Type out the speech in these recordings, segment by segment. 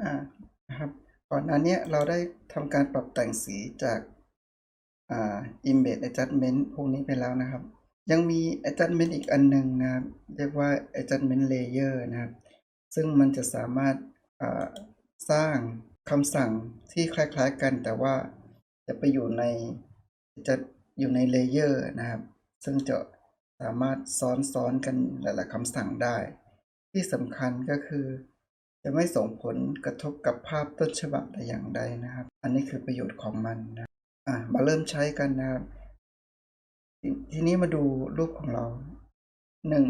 อ่านะครับก่อนหน้านี้เราได้ทำการปรับแต่งสีจากอ่า image adjustment พวกนี้ไปแล้วนะครับ ยังมี adjustment อีกอันหนึ่งนะครับ เรียกว่า adjustment layer นะครับ ซึ่งมันจะสามารถอ่าสร้างคำสั่งที่คล้ายๆกันแต่ว่าจะไปอยู่ในจะอยู่ในเลเยอร์นะครับ ซึ่งจะสามารถซ้อนๆกันหลายๆคำสั่งได้ ที่สำคัญก็คือ จะไม่ส่งผลกระทบกับภาพต้นฉบับแต่อย่างใดนะครับ อันนี้คือประโยชน์ของมันนะอะมาเริ่มใช้กันนะครับททีนี้มาดูรูปของเราหนึ่ง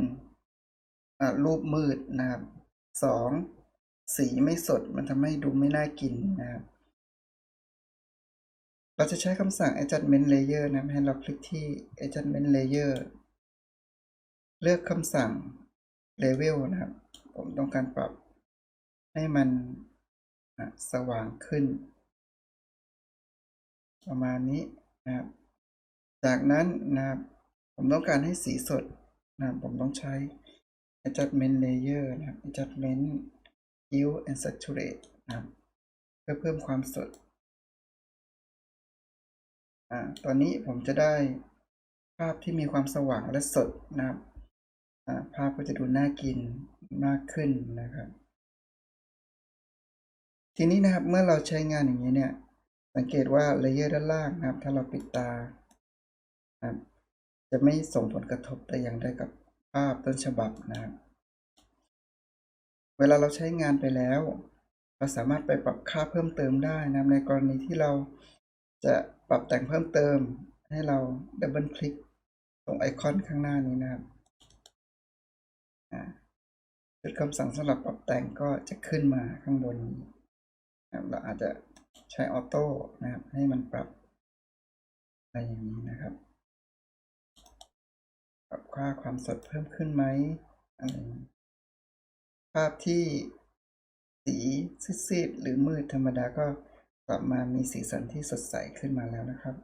อะรูปมืดนะครับสองสีไม่สดมันทำให้ดูไม่น่ากินนะครับ เราจะใช้คำสั่ง adjustment layer นะครับให้เราคลิกที่ adjustment layer เลือกคำสั่ง level นะครับ ผมต้องการปรับ ให้มันสว่างขึ้น ประมาณนี้นะครับ จากนั้นนะครับ ผมต้องการให้สีสดนะครับผมต้องใช้ adjustment layer นะครับ adjustment hue and saturate นะครับเพื่อเพิ่มความสดอ่าตอนนี้ผมจะได้ภาพที่มีความสว่างและสดนะครับภาพก็จะดูน่ากินมากขึ้นนะครับ ทีนี้นะครับเมื่อเราใช้งานอย่างนี้เนี่ย สังเกตว่าเลเยอร์ด้านล่างนะครับ ถ้าเราปิดตานะครับจะไม่ส่งผลกระทบแต่อย่างใดกับภาพต้นฉบับนะครับ เวลาเราใช้งานไปแล้ว เราสามารถไปปรับค่าเพิ่มเติมได้นะครับในกรณีที่เราจะปรับแต่งเพิ่มเติม ให้เราดับเบิลคลิกตรงไอคอนข้างหน้านี้นะครับจุดคำสั่งสำหรับปรับแต่งก็จะขึ้นมาข้างบนนี้ เราอาจจะใช้ออโต้นะครับ ให้มันปรับอะไรอย่างนี้นะครับ ปรับค่าความสดเพิ่มขึ้นไหมอะไรภาพที่สีซีดๆหรือมืดธรรมดาก็กลับมามีสีสันที่สดใสขึ้นมาแล้วนะครับ